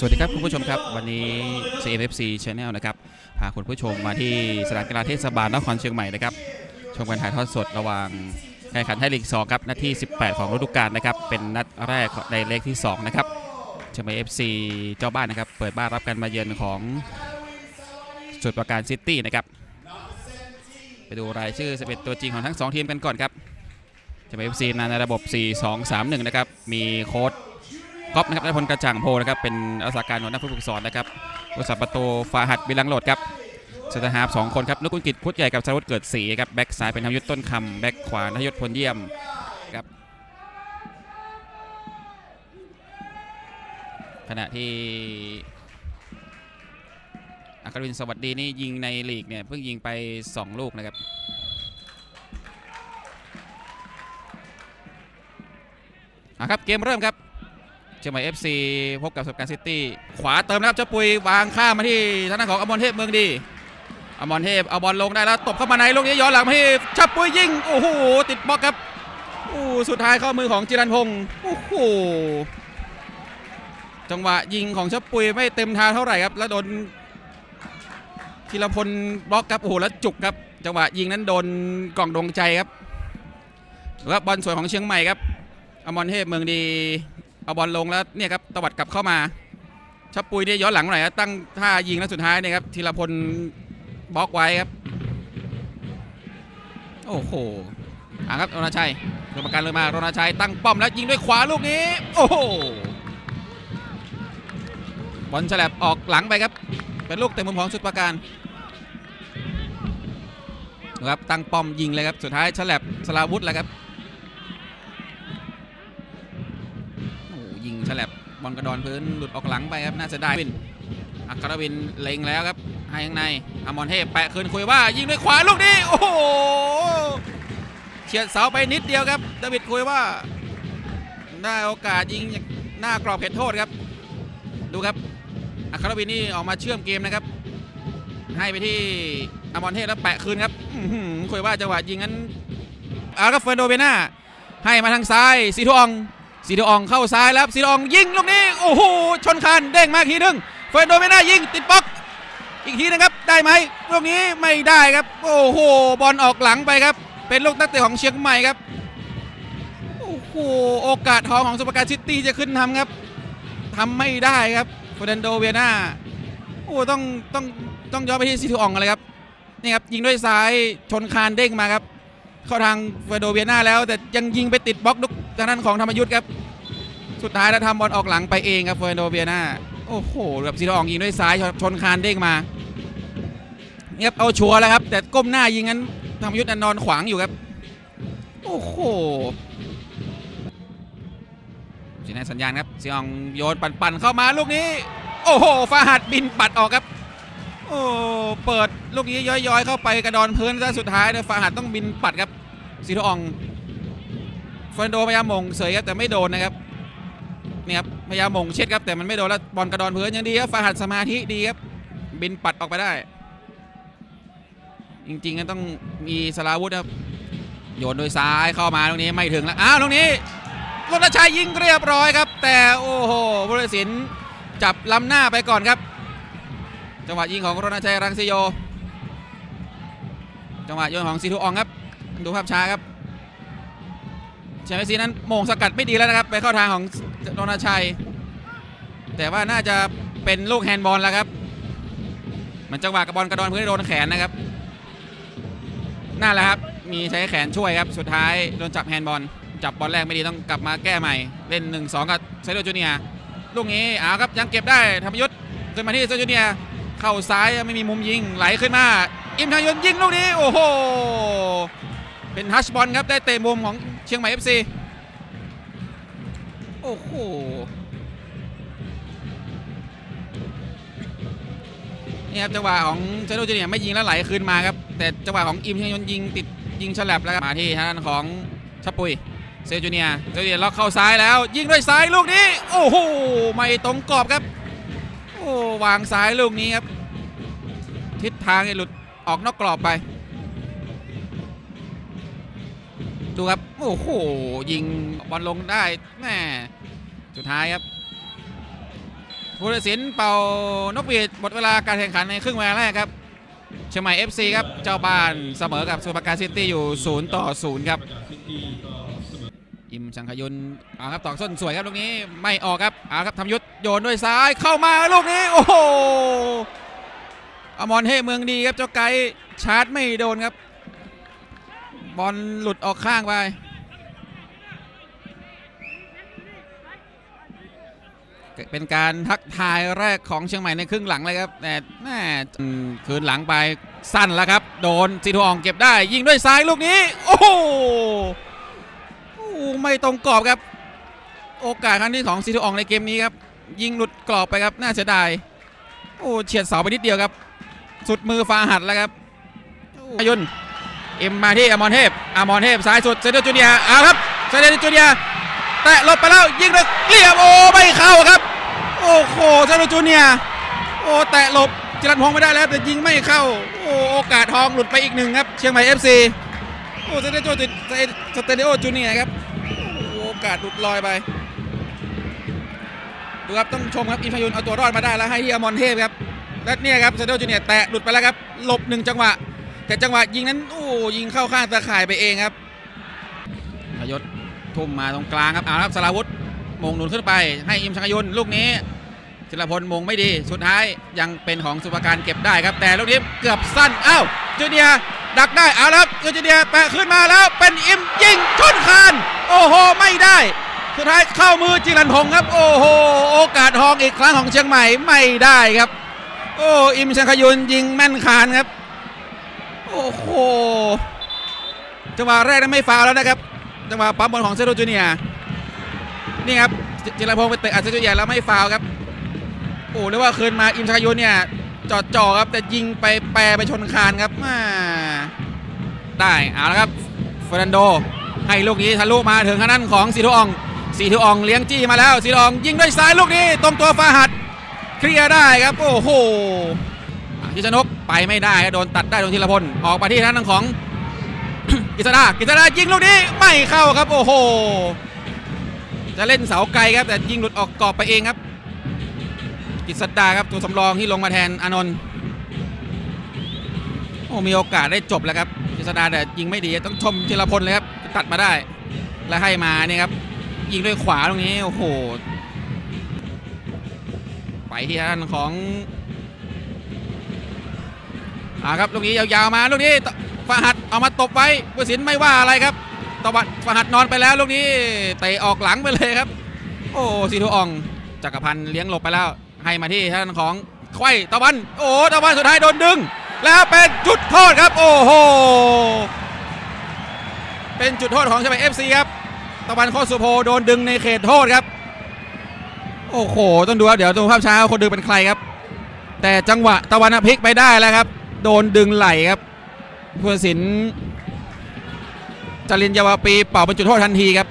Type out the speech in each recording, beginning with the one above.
สวัสดีครับคุณผู้ชมครับ วันนี้ CFFC Channel นะครับพาคุณผู้ชมมาที่สนามกีฬาเทศบาลนครเชียงใหม่นะครับชมการถ่ายทอดสดระหว่างแข่งขันไทยลีก2ครับนัดที่ 18 ของฤดูกาลนะครับเป็นนัดแรกในเลขที่ 2 นะครับเชียงใหม่ FC เจ้าบ้านนะครับเปิดบ้านรับการมาเยือนของสุดประการซิตี้นะครับไปดูรายชื่อ 11 ตัวจริงของทั้ง 2 ทีมกันก่อนครับเชียงใหม่ FC ในระบบ 4-2-3-1 นะครับมีโค้ด ก๊อฟนะครับนัทพลกระจ่างโพนะครับเป็นอาสาการหัวหน้าผู้ฝึกสอนนะครับผู้สับประตูฟาหัดบิลังโหลดครับเซนเตอร์ฮาร์ฟสองคนครับนุกุลกิจพุทธใหญ่กับสรวุฒิเกิดศรีครับแบ็กซ้ายเป็นธรรมยุทธต้นคำแบ็กขวาธนยุทธพลเยี่ยมครับขณะที่อัครวินสวัสดีนี่ยิงในลีกเนี่ยเพิ่งยิงไป 2 ลูกนะครับอะครับเกมเริ่มครับ เชียงใหม่ FC พบกับสบการซิตี้ขวาเติมนะครับเจ้าปุยวางข้ามมาที่ทางด้านของอมรเทพเมืองดีอมรเทพเอาบอลลงได้แล้วตบเข้ามาในลูกนี้ย้อนหลังมาที่เชับปุยยิงโอ้โหติดบล็อกครับโอ้สุดท้ายเข้ามือของจิรันพงศ์โอ้โหจังหวะยิงของเชับปุยไม่เต็มทางเท่าไหร่ครับแล้วโดนธีรพลบล็อกครับโอ้โหแล้วจุกครับ จังหวะยิงนั้นโดนกล่องดวงใจครับแล้วบอลสวยของเชียงใหม่ครับอมรเทพเมืองดี เอาบอลลงแล้วเนี่ยครับตวัดกลับเข้ามาชับปุยเนี่ยย้อนหลังหน่อยตั้งท่ายิงแล้วสุดท้ายเนี่ยครับธีรพลบล็อกไว้ครับ โอ้โหอะครับรณชัยตัวประกันเลยมารณชัยตั้งป้อมแล้วยิงด้วยขวาลูกนี้ โอ้โหบอลฉลับออกหลังไปครับ เป็นลูกเตะมุมของสุดประการครับตั้งป้อมยิงเลยครับสุดท้ายฉลับสลาวุธแล้วครับ ฉลับบอลกระดอนพื้นหลุดออกหลังไปครับน่าจะได้วินอัครวินเล็งแล้วครับให้ข้างในอมรเทพแปะคืนคุยว่ายิงด้วยขวาลูกนี้โอ้โหเฉียดเสาไปนิดเดียวครับดาวิดคุยว่าได้โอกาสยิงหน้ากรอบเขตโทษครับ ดูครับอัครวินนี่ออกมาเชื่อมเกมนะครับ ให้ไปที่อมรเทพแล้วแปะคืนครับคุยว่าจังหวะยิงนั้นอาร์กเฟรนโดเบน่าให้มาทางซ้ายสีทอง สีทองเข้าซ้ายแล้วสีทองยิงลูกนี้โอ้โหชนคานเด้งมากทีหนึงเฟรนโดไม่น่ายิงติดบล็อก อีกทีนะครับได้ไหมลูกนี้ไม่ได้ครับ โอ้โหบอลออกหลังไปครับ เป็นลูกนักเตะของเชียงใหม่ครับโอ้โหโอกาสทองของสปการซิตี้จะขึ้นทำครับทำไม่ได้ครับเฟรนโดเวียนาโอ้ต้องต้องต้องย้อนไปที่สีทองเลยครับนี่ครับยิงด้วยซ้ายชนคานเด้งมาครับ เข้าทางเฟโดเวียนาแล้ว แต่ยังยิงไปติดบล็อกลูกทางด้านของธรรมยุทธ์ครับ สุดท้ายแล้วทำบอลออกหลังไปเองครับเฟโดเวียนาโอ้โหแบบซีทองยิงด้วยซ้ายชนชนคานเด้งมาเนี่ยบเอาชัวร์แล้วครับ แต่ก้มหน้ายิงงั้นธรรมยุทธ์นอนขวางอยู่ครับ โอ้โหสีนสัญญาณครับซีทองโยนปั่นๆเข้ามาลูกนี้ โอ้โหฟาหัดบินปัดออกครับ โอ้เปิดลูกนี้ย้อยๆ เข้าไปกระดอนพื้นซะสุดท้ายเนี่ยฟาหัดต้องบินปัดครับสีทองเฟรนโดพยายามมงเสยครับแต่ไม่โดนนะครับนี่ครับพยายามมงเช็ดครับแต่มันไม่โดนแล้วบอลกระดอนพื้นยังดีครับฟาหัดสมาธิดีครับบินปัดออกไปได้ จริงๆก็ต้องมีสลาวุธครับโยนโดยซ้ายเข้ามาตรงนี้ไม่ถึงแล้วอ้าวตรงนี้รณชัยยิงเรียบร้อยครับ แต่โอ้โหบุรศิลป์จับล้ำหน้าไปก่อนครับ จังหวะยิงของรณชัยรังสิโย จังหวะโยนของซีทูอองครับ ดูภาพช้าครับเชมเปซีนั้นโมงสกัดไม่ดีแล้วนะครับ ไปเข้าทางของรณชัย แต่ว่าน่าจะเป็นลูกแฮนด์บอลแล้วครับ มันจังหวะกับบอลกระดอนพื้นโดนแขนนะครับนั่นแหละครับมีใช้แขนช่วยครับสุดท้ายโดนจับแฮนด์บอลจับบอลแรกไม่ดีต้องกลับมาแก้ใหม่ เล่น 1-2 กับเซโดจูเนียลูกนี้อ้าวครับยังเก็บได้ธรรมยุทธ์ขึ้นมาที่เซโดจูเนีย เข้าซ้ายไม่มีมุมยิงไหลขึ้นมา อิมทางยนต์ยิงลูกนี้โอ้โหเป็นทัชบอลครับได้เตะมุมของเชียงใหม่ FC โอ้โหนี่ครับจังหวะของเชโดจูเนียไม่ยิงแล้วไหลคืนมาครับ แต่จังหวะของอิมทางยนต์ยิงติดยิงฉลับแล้วครับมาที่ทางด้านของชปุยเซจูเนียเซจูเนียล็อกเข้าซ้ายแล้ว ยิงด้วยซ้ายลูกนี้ โอ้โหไม่ตรงกรอบครับ อ้วางซ้ายลูกนี้ครับ ทิศทางเนี่ยหลุดออกนอกกรอบไป ดูครับ โอ้โห ยิงบอลลงได้แม่สุดท้ายครับผู้ตัดสินเป่านกหวีดหมดเวลาการแข่งขันในครึ่งเวลาแรกครับเชียงใหม่ FC ครับ เจ้าบ้านเสมอกับสุพรรณการซิตี้อยู่ 0 ต่อ 0 ครับ อิมชังคยุนเอาครับตอกส้นสวยครับลูกนี้ไม่ออกครับเอาครับทำยุทธโยนด้วยซ้ายเข้ามาลูกนี้โอ้โหอมรเทเมืองดีครับเจ้าไก่ชาร์จไม่โดนครับ บอลหลุดออกข้างไปเป็นการทักทายแรกของเชียงใหม่ในครึ่งหลังเลยครับแต่แม่อืมคืนหลังไปสั้นแล้วครับ โดนซีทูอองเก็บได้ ยิงด้วยซ้ายลูกนี้ โอ้โหโอ้โห ไม่ตรงกรอบครับ โอกาสครั้งที่สองซีทูอองในเกมนี้ครับ ยิงหลุดกรอบไปครับ น่าเสียดาย โอ้เฉียดเสาไปนิดเดียวครับ สุดมือฟาหัดแล้วครับอายุนเอ็มมาที่อมรเทพอมรเทพซ้ายสุดเซเดอร์จูเนียเอาครับเซเดอร์จูเนียแตะหลบไปแล้วยิงด้วยเรียบโอ้ไม่เข้าครับ โอ้โหเซเดอร์จูเนียโอ้แตะหลบจิรันพงไม่ได้แล้วแต่ยิงไม่เข้าโอ้โอกาสทองหลุดไปอีกหนึ่งครับ เชียงใหม่ FC โอ้เซเดอร์จูสเตเดโอจูเนียครับ อกาสหลุดลอยไปดูครับต้องชมครับอินฟายุนเอาตัวรอดมาได้แล้วให้ที่อมรเทพครับและเนี่ยครับเซเดอร์จูเนียแตะหลุดไปแล้วครับหลบหนึ่งจังหวะ แต่จังหวะยิงนั้นโอ้ยิงเข้าข้างตะข่ายไปเองครับพยศทุ่มมาตรงกลางครับเอาครับสราวุธมงหนุนขึ้นไป ให้อิมชังยุนลูกนี้ศิลพลมงไม่ดีสุดท้ายยังเป็นของสุภการเก็บได้ครับแต่ลูกนี้เกือบสั้นอ้าวจูเนียดักได้เอาละครับจูเนียแปะขึ้นมาแล้วเป็นอิมยิงชนคาน โอ้โห ไม่ได้ สุดท้ายเข้ามือจิรันพงศ์ครับ โอ้โห โอกาสทองอีกครั้งของเชียงใหม่ไม่ได้ครับ โอ้อิมชังคยุนยิงแม่นคานครับ โอ้โหจังหวะแรกนั้นไม่ฟาวแล้วนะครับจังหวะปั๊มบอลของเซโรจูเนียนี่ครับจิรพงศ์ไปเตะอัดเซโรจูเนียแล้วไม่ฟาวครับโอ้เรียกว่าคืนมาอิมชังคยุนเนี่ย จอดจ่อครับแต่ยิงไปแปรไปชนคานครับมาได้เอาละครับเฟรนโด ให้ลูกนี้ทะลุมาถึงทางด้นของสีทุอองสีทุอองเลี้ยงจี้มาแล้วสีทุอองยิงด้วยซ้ายลูกนี้ตรงตัวฟาหัดเคลียร์ได้ครับโอ้โหทิชนกไปไม่ได้โดนตัดได้โดนธีรพลออกไปที่ทางด้นของกิษดากิษดายิงลูกนี้ไม่เข้าครับโอ้โหจะเล่นเสาไกลครับแต่ยิงหลุดออกกรอบไปเองครับ กิษดาครับตัวสำรองที่ลงมาแทนอานนท์โอ้มีโอกาสได้จบแล้วครับกิษดาแต่ยิงไม่ดีต้องชมธีรพลเลยครับตัดมาได้ แล้วให้มาเนี่ยครับยิงด้วยขวาตรงนี้โอ้โหไปที่ด้านของอ่าครับลูกนี้ยาวๆมาลูกนี้ฟาหัดเอามาตบไว้ผู้สินไม่ว่าอะไรครับตะวันฟาหัดนอนไปแล้วลูกนี้เตะออกหลังไปเลยครับ โอ้สีทูอ่องจักรพันธ์เลี้ยงหลบไปแล้ว ให้มาที่ท่านของไขว้ตะวัน โอ้ตะวันสุดท้ายโดนดึง แล้วเป็นจุดโทษครับ โอ้โห เป็นจุดโทษของเชียงใหม่เอฟซีครับ ตะวันโคสุโพโดนดึงในเขตโทษครับ โอ้โห ต้องดูครับ เดี๋ยวดูภาพช้าคนดึงเป็นใครครับ แต่จังหวะตะวันพลิกไปได้แล้วครับ โดนดึงไหลครับผู้ตัดสินจรินยาวปีเป่าเป็นจุดโทษทันทีครับ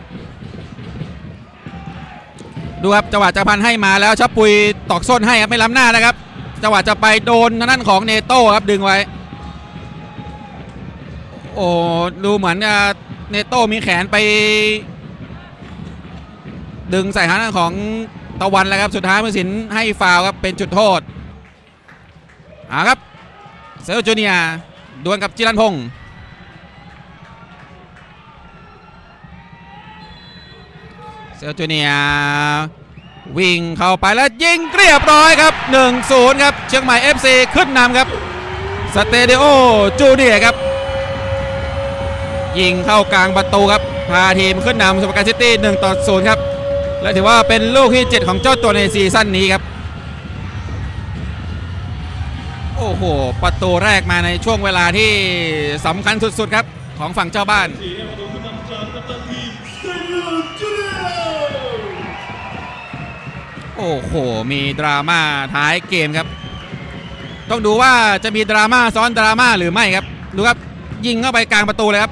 ดูครับจังหวะจักรพันให้มาแล้วชับปุยตอกส้นให้ครับไม่ล้ำหน้านะครับจังหวะจะไปโดนทางด้านของเนโต้ครับดึงไว้ โอ้ดูเหมือนเนโต้มีแขนไป ดึงใส่ทางของตะวันแล้วครับสุดท้ายผู้ตัดสินให้ฟาวครับเป็นจุดโทษเอาครับเซลจูเนียดวลกับจิรันพงศ์ เจูเนียวิ่งเข้าไปแล้วยิงเรียบร้อยครับ 1-0 ครับ เชียงใหม่ FC ขึ้นนำครับสเตเดโอจูเนียครับ ยิงเข้ากลางประตูครับ พาทีมขึ้นนำสมุทรปราการซิตี้1ต่อ0ครับ และถือว่าเป็นลูกที่ 7 ของเจ้าตัวในซีซั่นนี้ครับ โอ้โห ประตูแรกมาในช่วงเวลาที่สำคัญสุดๆครับ ของฝั่งเจ้าบ้าน โอ้โห มีดราม่าท้ายเกมครับ ต้องดูว่าจะมีดราม่าซ้อนดราม่าหรือไม่ครับ ดูครับ ยิงเข้าไปกลางประตูเลยครับ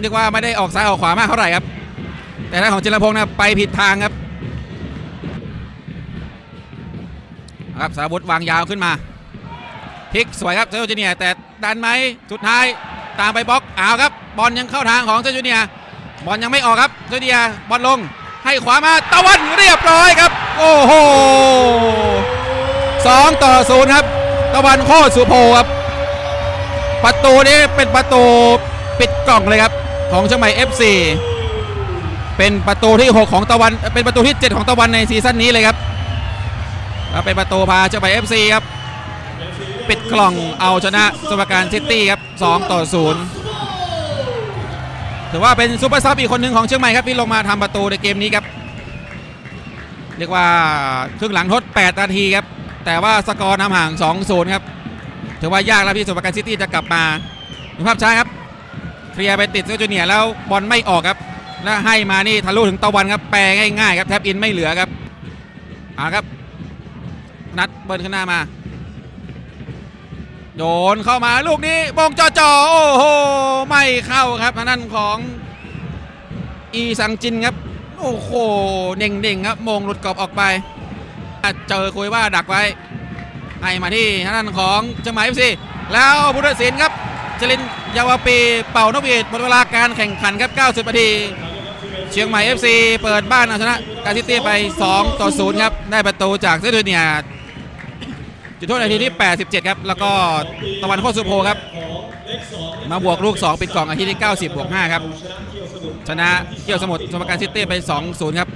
เรียกว่าไม่ได้ออกซ้ายออกขวามากเท่าไหร่ครับ แต่ถ้าของจิรพงศ์นะไปผิดทางครับครับสาวุธวางยาวขึ้นมาพลิกสวยครับเซอร์จูเนียแต่ดันไหมสุดท้ายตามไปบล็อกเอาวครับ บอลยังเข้าทางของเซอร์จูเนียบอลยังไม่ออกครับเซอร์จูเนียบอลลงให้ขวามาตะวันเรียบร้อยครับ โอ้โหสองต่อศูนย์ครับ ตะวันโคตรสุโพครับ ประตูนี้เป็นประตูปิดกล่องเลยครับ ของเชียงใหม่ FC เป็นประตูที่ 6 ของตะวัน เป็นประตูที่ 7 ของตะวันในซีซั่นนี้เลยครับแล้วเป็นประตูพาเชียงใหม่ FC ครับ ปิดกล่องเอาชนะสมการซิตี้ครับ2ต่อ0ถือว่าเป็นซูเปอร์ซับอีกคนหนึ่งของเชียงใหม่ครับที่ลงมาทำประตูในเกมนี้ครับ เรียกว่าครึ่งหลังทด 8 นาทีครับ แต่ว่าสกอร์นำห่าง2-0ครับ ถือว่ายากแล้วที่สมการณซิตี้จะกลับมาดูภาพช้าครับ เคลียร์ไปติดเซอร์จูเนียแล้วบอลไม่ออกครับ แล้วให้มานี่ทะลุถึงตะวันครับ แปลง่ายๆครับ แทบอินไม่เหลือครับอ่าครับ นัดเบิร์นขึ้นหน้ามา โดนเข้ามาลูกนี้บงจอจอโอ้โห ไม่เข้าครับทางด้านของอีสังจินครับ โอ้โหเน่งๆครับมงหลุดกรอบออกไป เจอคุยว่าดักไว้ ให้มาที่ทางด้านของเชียงใหม่เอฟซีแล้วพุทธศิลป์ครับจรินยาวปีเป่านกหวีดหมดเวลาการแข่งขันครับ 90 นาที เชียงใหม่ FC เปิดบ้านเอาชนะกาซิตี้ไป 2 ต่อ 0 ครับ ได้ประตูจากเซตูเนียจุดโทษนาทีที่ 87 ครับ แล้วก็ตะวันโคสุโพครับ มาบวกลูก 2 ปิดกล่องนาทีที่ 90 บวก 5 ครับ ชนะเกี่ยวสมุทรสมการซิตี้ไป 2-0 ครับ